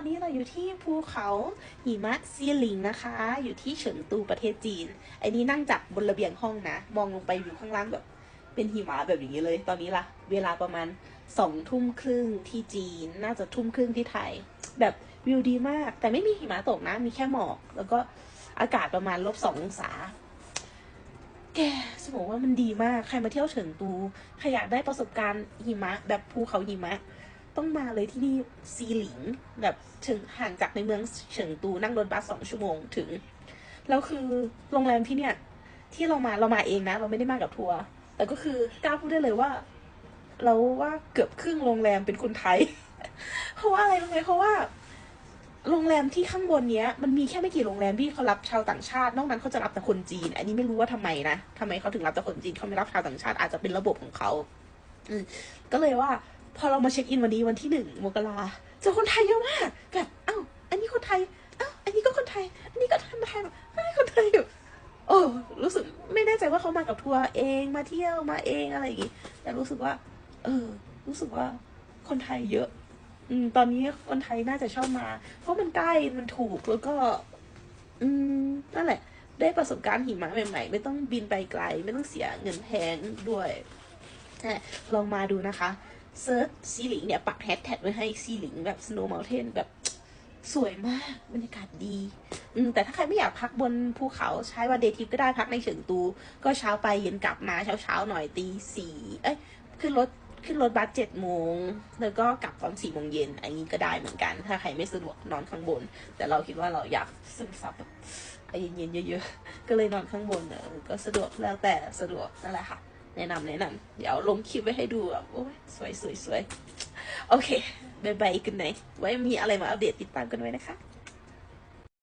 อนนี้เราอยู่ที่ภูเขาหิมะซีหลิงนะคะ อยู่ที่เฉิงตูประเทศจีน ไอ้นี่นั่งจับบนระเบียงห้องนะ มองลงไปอยู่ข้างล่างแบบ เป็นหิมะแบบอย่างนี้เลย ตอนนี้ล่ะเวลาประมาณสองทุ่มครึ่งที่จีน น่าจะทุ่มครึ่งที่ไทย แบบวิวดีมาก แต่ไม่มีหิมะตกนะ มีแค่หมอก แล้วก็อากาศประมาณลบสององศา แกจะบอกว่ามันดีมาก ใครมาเที่ยวเฉิงตู ใครอยากได้ประสบการณ์หิมะ แบบภูเขาหิมะ ต้องมาเลยที่นี่ซีหลิงแบบถึงห่างจากในเมืองเฉิงตูนั่งรถบัสสองชั่วโมงถึงแล้วคือโรงแรมที่เนี่ย ที่เรามาเรามาเองนะ เราไม่ได้มากับทัวร์แต่ก็คือกล้าพูดได้เลยว่า เราว่าเกือบครึ่งโรงแรมเป็นคนไทย เพราะว่าอะไรรู้ไหมเพราะว่าโรงแรมที่ข้างบนเนี้ยมันมีแค่ไม่กี่โรงแรมที่เขารับชาวต่างชาติ นอกนั้นเขาจะรับแต่คนจีน อันนี้ไม่รู้ว่าทำไมนะทำไมเขาถึงรับแต่คนจีนเขาไม่รับชาวต่างชาติอาจจะเป็นระบบของเขาอืก็เลยว่า พอเรามาเช็คอินวันนี้วันที่หนึ่งมกราเจอคนไทยเยอะมากแบบเอ้าอันนี้คนไทยเอ้าอันนี้ก็คนไทย อันนี้ก็คนไทยแบบคนไทยแบบโอ้รู้สึกไม่แน่ใจว่าเขามากับทัวร์เองมาเที่ยวมาเองอะไรอย่างงี้แต่รู้สึกว่า เออ รู้สึกว่าคนไทยเยอะ อืม ตอนนี้คนไทยน่าจะชอบมา เพราะมันใกล้มันถูกแล้วก็ อืมนั่นแหละ ได้ประสบการณ์หิมะใหม่ๆ ไม่ต้องบินไปไกล ไม่ต้องเสียเงินแพงด้วยใช่ลองมาดูนะคะ เซิร์ชซีหลิงเนี่ยปักแฮชแท็กไว้ให้ซีหลิงแบบ Snow Mountain แบบสวยมากบรรยากาศดี อืมแต่ถ้าใครไม่อยากพักบนภูเขาใช้วันเดทิปก็ได้พักในเฉิงตู ก็เช้าไปเย็นกลับมาเช้าเช้าๆหน่อยตีสี่เอ้ยขึ้นรถขึ้นรถบัสเจ็ดโมงแล้วก็กลับตอนสี่โมงเย็นอันนี้ก็ได้เหมือนกัน ถ้าใครไม่สะดวกนอนข้างบน แต่เราคิดว่าเราอยากซึมซับแบบเย็นๆเยอะๆ ก็เลยนอนข้างบนเออก็สะดวกแล้วแต่สะดวกนั่นแหละค่ะ แนะนำแนะนำเดี๋ยวลงคลิปไว้ให้ดูแบบโอ้ยสวยสวยสวยโอเคบายบายกันไหนไว้มีอะไรมาอัปเดตติดตามกันไว้นะคะ